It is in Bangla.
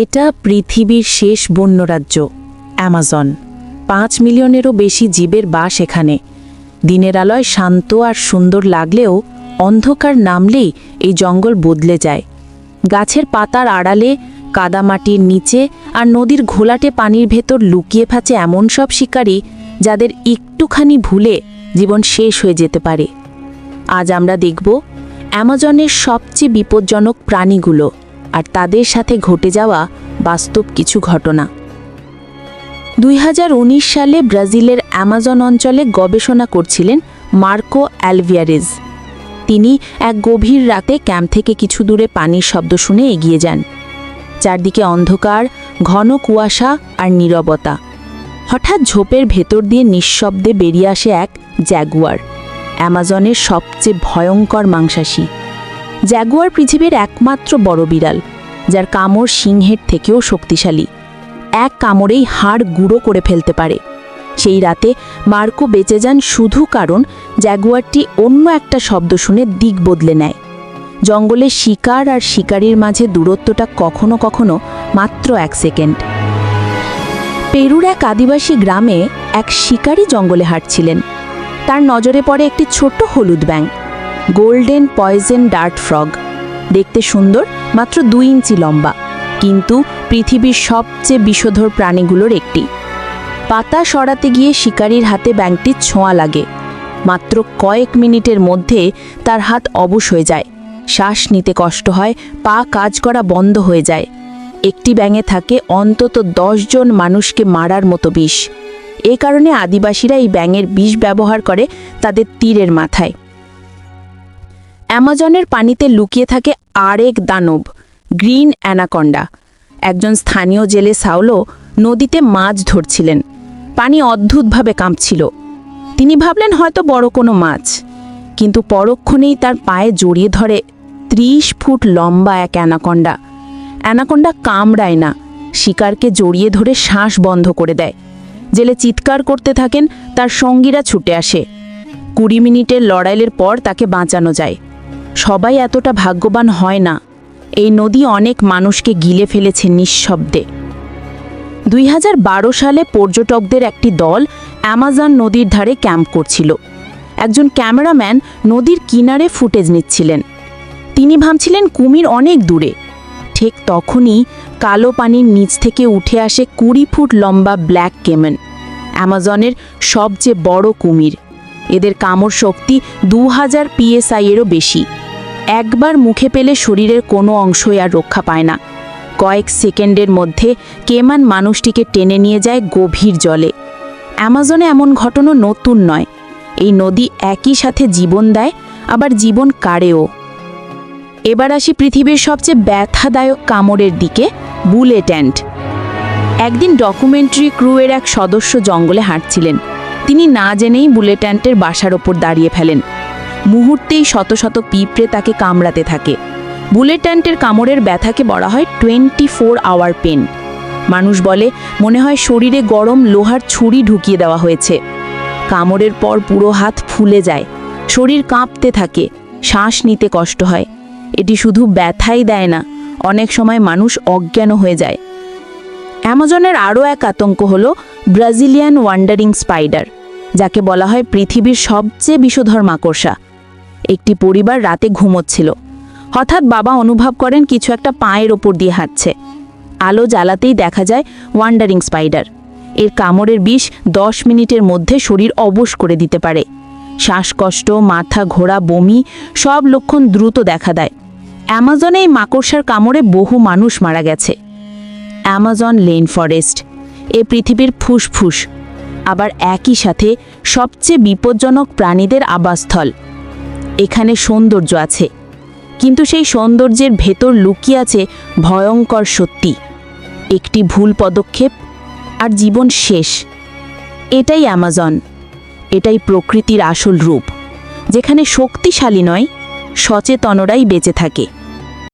এটা পৃথিবীর শেষ বন্যরাজ্য, অ্যামাজন। পাঁচ মিলিয়নেরও বেশি জীবের বাস এখানে। দিনের আলোয় শান্ত আর সুন্দর লাগলেও অন্ধকার নামলেই এই জঙ্গল বদলে যায়। গাছের পাতার আড়ালে, কাদামাটির নিচে আর নদীর ঘোলাটে পানির ভেতর লুকিয়ে ফাঁচে এমন সব শিকারী যাদের একটুখানি ভুলে জীবন শেষ হয়ে যেতে পারে। আজ আমরা দেখব অ্যামাজনের সবচেয়ে বিপজ্জনক প্রাণীগুলো। আর তাদের সাথে ঘটে যাওয়া বাস্তব কিছু ঘটনা। দুই হাজার উনিশ সালে ব্রাজিলের অ্যামাজন অঞ্চলে গবেষণা করছিলেন মার্কো অ্যালভিয়ারেজ। তিনি এক গভীর রাতে ক্যাম্প থেকে কিছু দূরে পানির শব্দ শুনে এগিয়ে যান। চারদিকে অন্ধকার, ঘন কুয়াশা আর নীরবতা। হঠাৎ ঝোপের ভেতর দিয়ে নিঃশব্দে বেরিয়ে আসে এক জ্যাগুয়ার, অ্যামাজনের সবচেয়ে ভয়ঙ্কর মাংসাশী। জ্যাগুয়ার পৃথিবীর একমাত্র বড় বিড়াল, যার কামড় সিংহের থেকেও শক্তিশালী। এক কামড়েই হাড় গুঁড়ো করে ফেলতে পারে। সেই রাতে মার্কো বেঁচে যান শুধু কারণ জ্যাগুয়ারটি অন্য একটা শব্দ শুনে দিক বদলে নেয়। জঙ্গলে শিকার আর শিকারীর মাঝে দূরত্বটা কখনো কখনো মাত্র এক সেকেন্ড। পেরুর এক আদিবাসী গ্রামে এক শিকারী জঙ্গলে হাঁটছিলেন। তার নজরে পড়ে একটি ছোট্ট হলুদ ব্যাং গোল্ডেন পয়জেন ডার্ট ফ্রগ। দেখতে সুন্দর, মাত্র দুই ইঞ্চি লম্বা। কিন্তু পৃথিবীর সবচেয়ে বিষধর প্রাণীগুলোর একটি। পাতা সরাতে গিয়ে শিকারীর হাতে ব্যাংকটির ছোঁয়া লাগে। মাত্র কয়েক মিনিটের মধ্যে তার হাত অবশ হয়ে যায়। শ্বাস নিতে কষ্ট হয়, পা কাজ করা বন্ধ হয়ে যায়। একটি ব্যাঙে থাকে অন্তত জন মানুষকে মারার মতো বিষ। এ কারণে আদিবাসীরা এই ব্যাঙের বিষ ব্যবহার করে তাদের তীরের মাথায়। অ্যামাজনের পানিতে লুকিয়ে থাকে আরেক দানব, গ্রিন অ্যানাকন্ডা। একজন স্থানীয় জেলে সাউলো নদীতে মাছ ধরছিলেন। পানি অদ্ভুতভাবে কাঁপছিল। তিনি ভাবলেন হয়তো বড় কোনো মাছ, কিন্তু পরক্ষণেই তার পায়ে জড়িয়ে ধরে ত্রিশ ফুট লম্বা এক অ্যানাকন্ডা। অ্যানাকন্ডা কামড়ায় না, শিকারকে জড়িয়ে ধরে শ্বাস বন্ধ করে দেয়। জেলে চিৎকার করতে থাকেন, তার সঙ্গীরা ছুটে আসে। কুড়ি মিনিটের লড়াইয়ের পর তাকে বাঁচানো যায়। সবাই এতটা ভাগ্যবান হয় না। এই নদী অনেক মানুষকে গিলে ফেলেছে নিঃশব্দে। দুই হাজার বারো সালে পর্যটকদের একটি দল অ্যামাজন নদীর ধারে ক্যাম্প করছিল। একজন ক্যামেরাম্যান নদীর কিনারে ফুটেজ নিচ্ছিলেন। তিনি ভাবছিলেন কুমির অনেক দূরে। ঠিক তখনই কালো পানির নিচ থেকে উঠে আসে কুড়ি ফুট লম্বা ব্ল্যাক কেমেন, অ্যামাজনের সবচেয়ে বড় কুমির। এদের কামড় শক্তি দু হাজার পিএসআইয়েরও বেশি। একবার মুখে পেলে শরীরের কোনো অংশই আর রক্ষা পায় না। কয়েক সেকেন্ডের মধ্যে কেমান মানুষটিকে টেনে নিয়ে যায় গভীর জলে। অ্যামাজনে এমন ঘটনা নতুন নয়। এই নদী একই সাথে জীবন দেয়, আবার জীবন কাড়েও। এবার আসি পৃথিবীর সবচেয়ে ব্যথাদায়ক কামড়ের দিকে, বুলেট অ্যান্ট একদিন ডকুমেন্টারি ক্রুয়ের এক সদস্য জঙ্গলে হাঁটছিলেন। তিনি না জেনেই বুলেট অ্যান্টের বাসার ওপর দাঁড়িয়ে ফেলেন। মুহূর্তেই শত শত পিঁপড়ে তাকে কামড়াতে থাকে। বুলেট অ্যান্টের কামড়ের ব্যথাকে বলা হয় টোয়েন্টি ফোর আওয়ার পেন। মানুষ বলে, মনে হয় শরীরে গরম লোহার ছুরি ঢুকিয়ে দেওয়া হয়েছে। কামড়ের পর পুরো হাত ফুলে যায়। শরীর কাঁপতে থাকে। শ্বাস নিতে কষ্ট হয়। এটি শুধু ব্যথাই দেয় না, অনেক সময় মানুষ অজ্ঞান হয়ে যায়। অ্যামাজনের আরও এক আতঙ্ক হল ব্রাজিলিয়ান ওয়ান্ডারিং স্পাইডার, যাকে বলা হয় পৃথিবীর সবচেয়ে বিষধর মাকড়সা একটি পরিবার রাতে ঘুমোচ্ছিল। হঠাৎ বাবা অনুভব করেন কিছু একটা পায়ের ওপর দিয়ে হাঁটছে। আলো জ্বালাতেই দেখা যায় ওয়ান্ডারিং স্পাইডার। এর কামড়ের বিষ দশ মিনিটের মধ্যে শরীর অবশ করে দিতে পারে। শ্বাসকষ্ট, মাথা ঘোরা, বমি, সব লক্ষণ দ্রুত দেখা দেয়। অ্যামাজনে এই মাকড়সার কামড়ে বহু মানুষ মারা গেছে। Amazon lane forest. এ পৃথিবীর ফুসফুস। আবার একই সাথে সবচেয়ে বিপজ্জনক প্রাণীদের আবাসস্থল। এখানে সৌন্দর্য আছে। কিন্তু সেই সৌন্দর্যের ভেতর লুকিয়ে আছে ভয়ঙ্কর সত্যি। একটি ভুল পদক্ষেপ আর জীবন শেষ। এটাই অ্যামাজন এটাই প্রকৃতির আসল রূপ, যেখানে শক্তিশালী নয়, সচেতনরাই বেঁচে থাকে।